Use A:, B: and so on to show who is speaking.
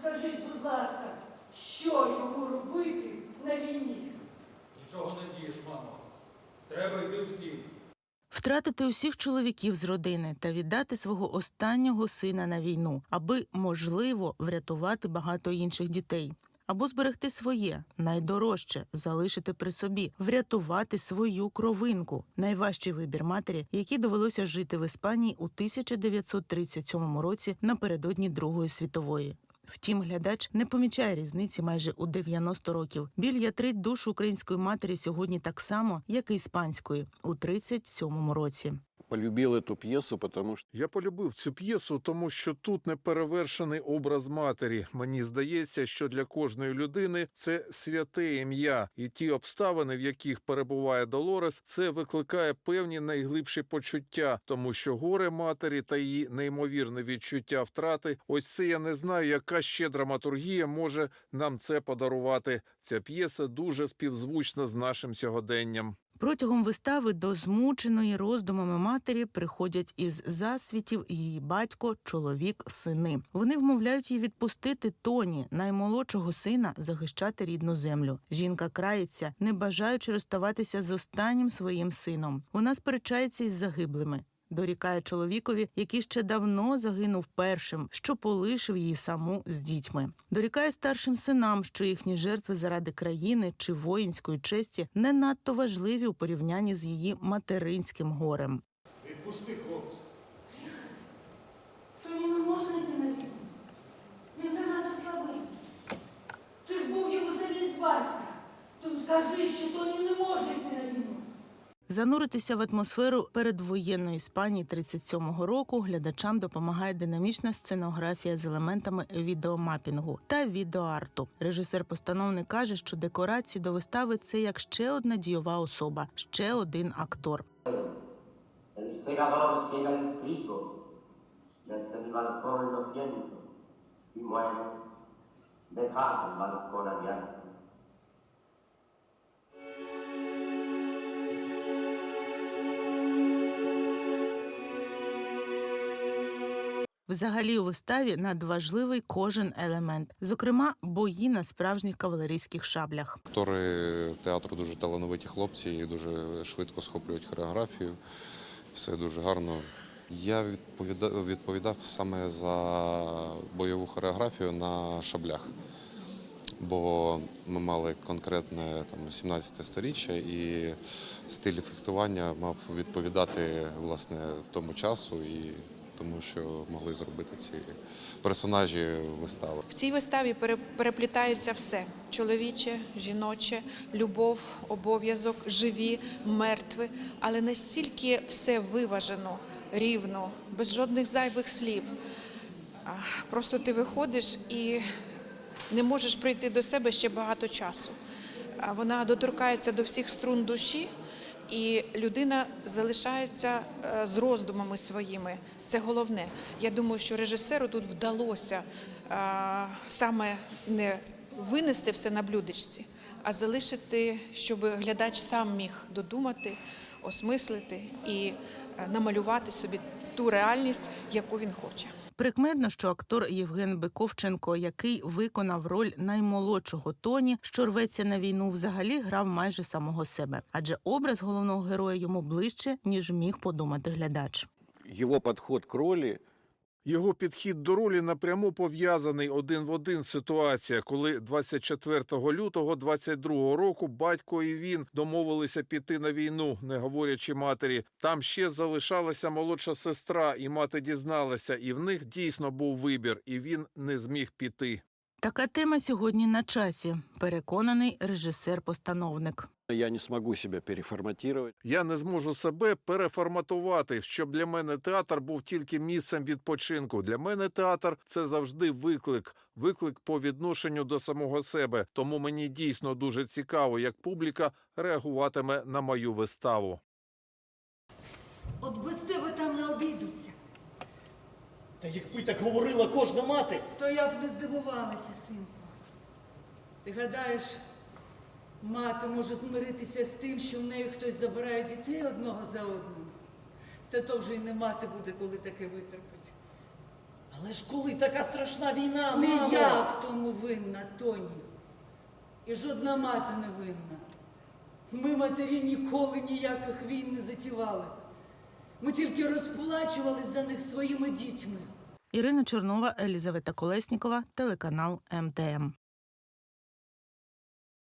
A: скажіть, будь ласка, що йому робити на війні?
B: Нічого не дієш, мамо. Треба йти всім.
C: Втратити усіх чоловіків з родини та віддати свого останнього сина на війну, аби можливо врятувати багато інших дітей. Або зберегти своє найдорожче залишити при собі, врятувати свою кровинку. Найважчий вибір матері, якій довелося жити в Іспанії у 1937 році напередодні Другої світової. Втім, глядач не помічає різниці майже у 90 років. Біль ятрить душу української матері сьогодні так само, як і іспанської у 37 році.
D: Полюбил эту пьесу, потому что
E: Я полюбив цю п'єсу, тому що тут неперевершений образ матері. Мені здається, що для кожної людини це святе ім'я, і ті обставини, в яких перебуває Долорес, це викликає певні найглибші почуття, тому що горе матері та її неймовірне відчуття втрати. Ось це я не знаю, яка ще драматургія може нам це подарувати. Ця п'єса дуже співзвучна з нашим сьогоденням.
C: Протягом вистави до змученої роздумами матері приходять із засвітів її батько, чоловік, сини. Вони вмовляють її відпустити Тоні, наймолодшого сина, захищати рідну землю. Жінка крається, не бажаючи розставатися з останнім своїм сином. Вона сперечається із загиблими. Дорікає чоловікові, який ще давно загинув першим, що полишив її саму з дітьми. Дорікає старшим синам, що їхні жертви заради країни чи воїнської честі не надто важливі у порівнянні з її материнським горем.
F: Відпусти хлопця.
A: Тоні не може йти на війну. Він занадто слабий. Ти ж був його заліз батька. То скажи, що Тоні не може йти на війну.
C: Зануритися в атмосферу передвоєнної Іспанії 37-го року глядачам допомагає динамічна сценографія з елементами відеомапінгу та відеоарту. Режисер-постановник каже, що декорації до вистави це як ще одна дієва особа, ще один актор.
G: Desde
C: Взагалі у виставі надважливий кожен елемент, зокрема бої на справжніх кавалерійських шаблях.
H: Актори театру дуже талановиті хлопці і дуже швидко схоплюють хореографію. Все дуже гарно. Я відповідав, відповідав саме за бойову хореографію на шаблях, бо ми мали конкретне там, 17 сторіччя, і стиль фехтування мав відповідати власне тому часу і тому, що могли зробити ці персонажі вистави.
I: В цій виставі пере- переплітається все: чоловіче, жіноче, любов, обов'язок, живі, мертві, але настільки все виважено, рівно, без жодних зайвих слів. Просто ти виходиш і не можеш прийти до себе ще багато часу. Вона доторкається до всіх струн душі, і людина залишається е, з роздумами своїми. Це головне. Я думаю, що режисеру тут вдалося е, саме не винести все на блюдечці, а залишити, щоб глядач сам міг додумати, осмислити і е, намалювати собі ту реальність, яку він хоче.
C: Прикметно, що актор Євген Биковченко, який виконав роль наймолодшого Тоні, що рветься на війну, взагалі грав майже самого себе, адже образ головного героя йому ближче, ніж міг подумати глядач.
D: Його підход к роли
E: Його підхід до ролі напряму пов'язаний один в один ситуація, коли 24 лютого 22 року батько і він домовилися піти на війну, не говорячи матері. Там ще залишалася молодша сестра, і мати дізналася, і в них дійсно був вибір, і він не зміг піти.
C: Така тема сьогодні на часі. Переконаний режисер-постановник.
D: я не смогу себя переформатировать.
E: Я не зможу себе переформатувати, щоб для мене театр був тільки місцем відпочинку. Для мене театр це завжди виклик, виклик по відношенню до самого себе. Тому мені дійсно дуже цікаво, як публіка реагуватиме на мою виставу.
A: От без тебе там не обійдуться.
F: Та якби так говорила кожна мати.
A: То я б не здивувалася, синку. Ти гадаєш, мати може змиритися з тим, що в неї хтось забирає дітей одного за одним. Та то вже й не мати буде, коли таке витерпить.
F: Але ж коли така страшна війна,
A: Не
F: мамо?
A: я в тому винна, Тоні. І жодна мати не винна. Ми, матері, ніколи ніяких війн не затівали. Ми тільки розплачували за них своїми дітьми.
C: Ірина Чорнова, Елізавета Колеснікова, телеканал МТМ.